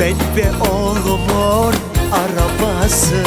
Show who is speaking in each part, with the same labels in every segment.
Speaker 1: ben ve oğlumun arabası.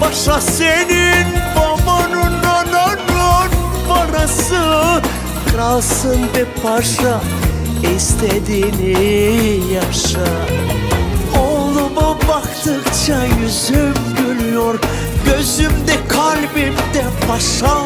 Speaker 1: Paşa senin babanın ananın parası. Kralsın be paşa istediğini yaşa. Oğluma baktıkça yüzüm gülüyor. Gözümde kalbimde paşam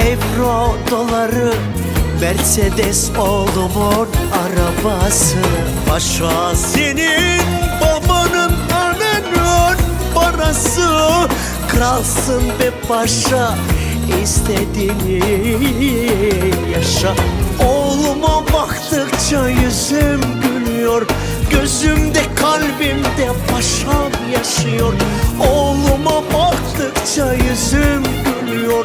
Speaker 1: Euro doları Mercedes oğlumun arabası. Paşa senin babanın ananın parası. Kralsın be paşa istediğini yaşa. Oğluma baktıkça yüzüm gülüyor. Gözümde kalbimde paşam yaşıyor. Oğluma baktıkça yüzüm gülüyor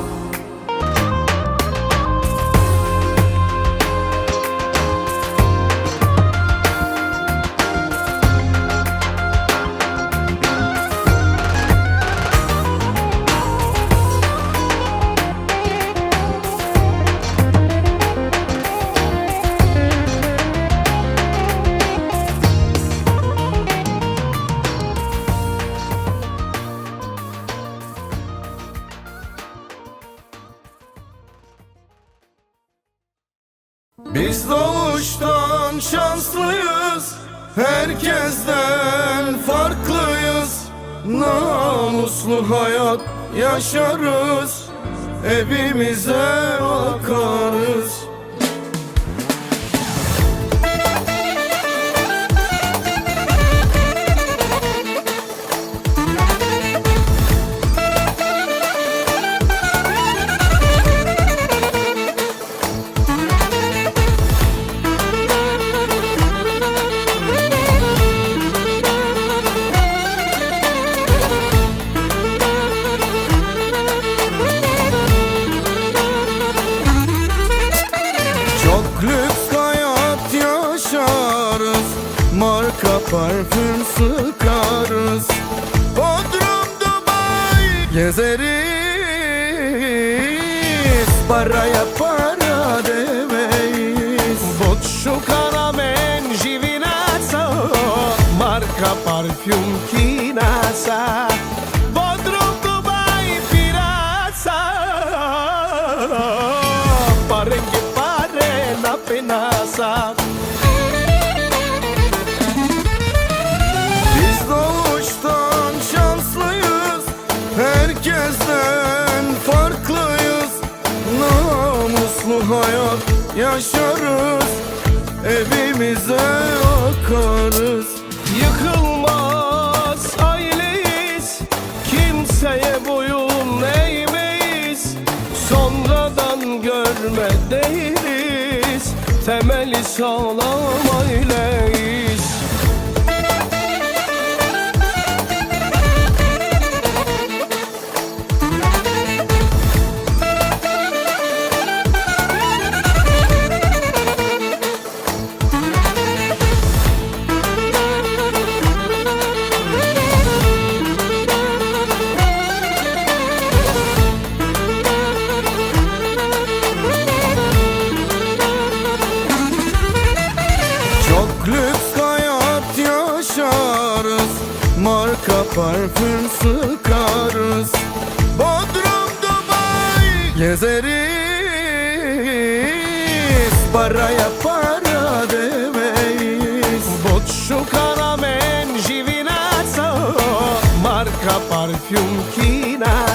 Speaker 2: Biz doğuştan şanslıyız Herkesten farklıyız. Namuslu hayat yaşarız Evimize bakarız parfüm sıkarız. Bodrum Dubai gezeriz. Paraya para demeyiz Boccio Caramen Givinazza Marka parfüm Kinasa hayat yaşarız. Evimize akarız. Yıkılmaz aileyiz. Kimseye boyun eğmeyiz. Sonradan görme değiliz. Temeli sağlam aileyiz gezeriz. Paraya para demeyiz. Boccio Caramen Giovinazza Marka parfüm kinasa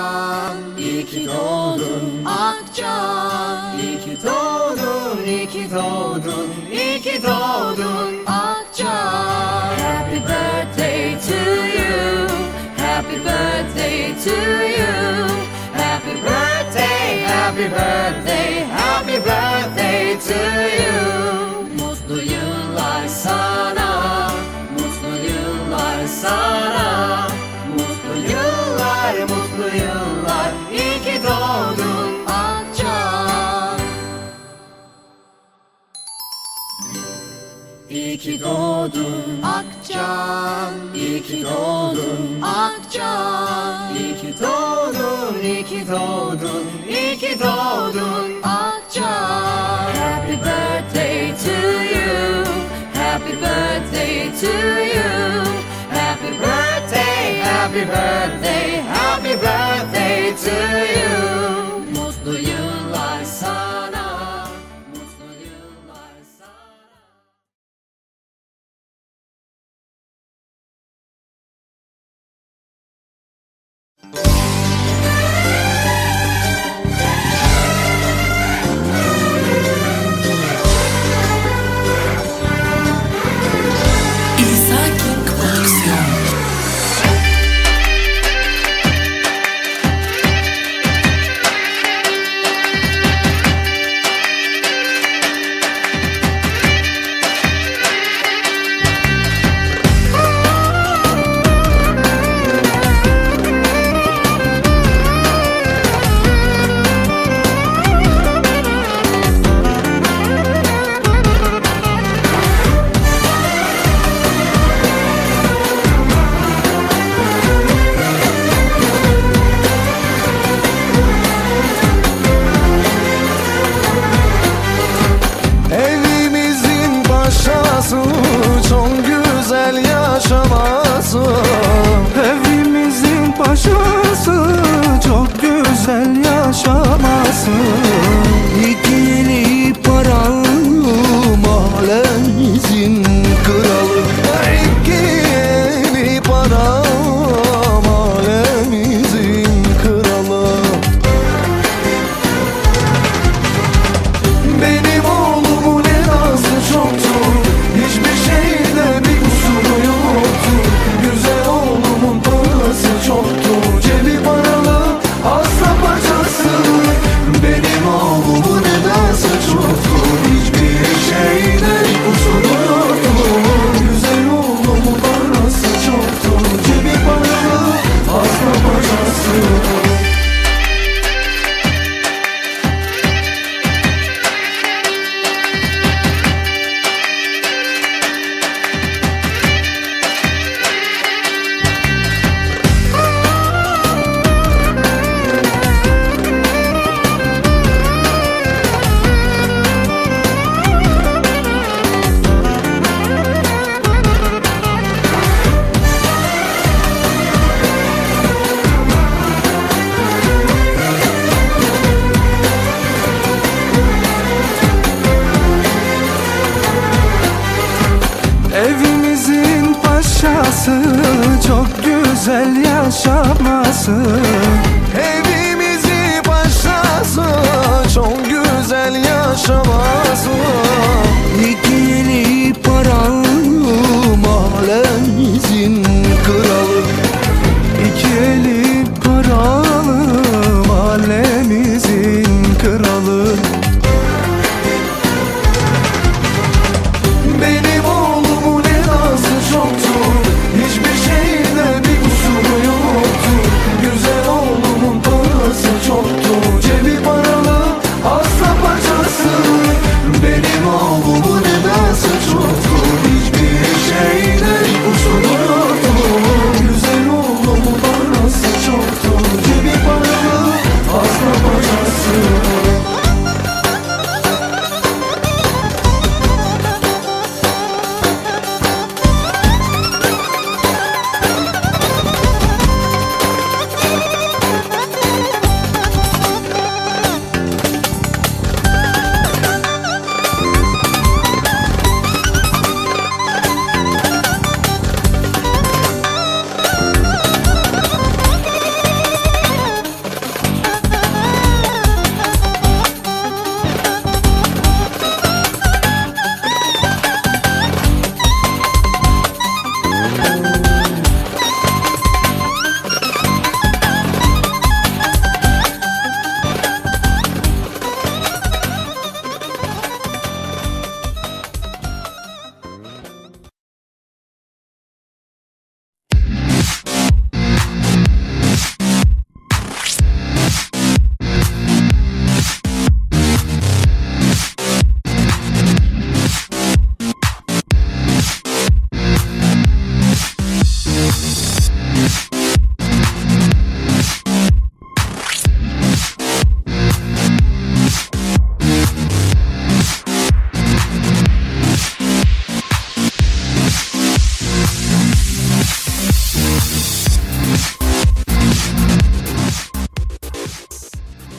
Speaker 3: Akcan İyi ki doğdun Akcan İyi ki doğdun İyi ki doğdun İyi ki doğdun Akcan Happy birthday to you. Happy birthday to you. Happy birthday Happy birthday Happy birthday to you. Mutlu yıllar sana. Mutlu yıllar sana mutlu yıllar İyi ki doğdun Akcan İyi ki doğdun Akcan İyi ki doğdun Akcan İyi ki doğdun, iyi ki doğdun İyi ki doğdun Akcan Happy birthday to you. Happy birthday to you. Happy birthday, happy birthday,
Speaker 4: क्षमा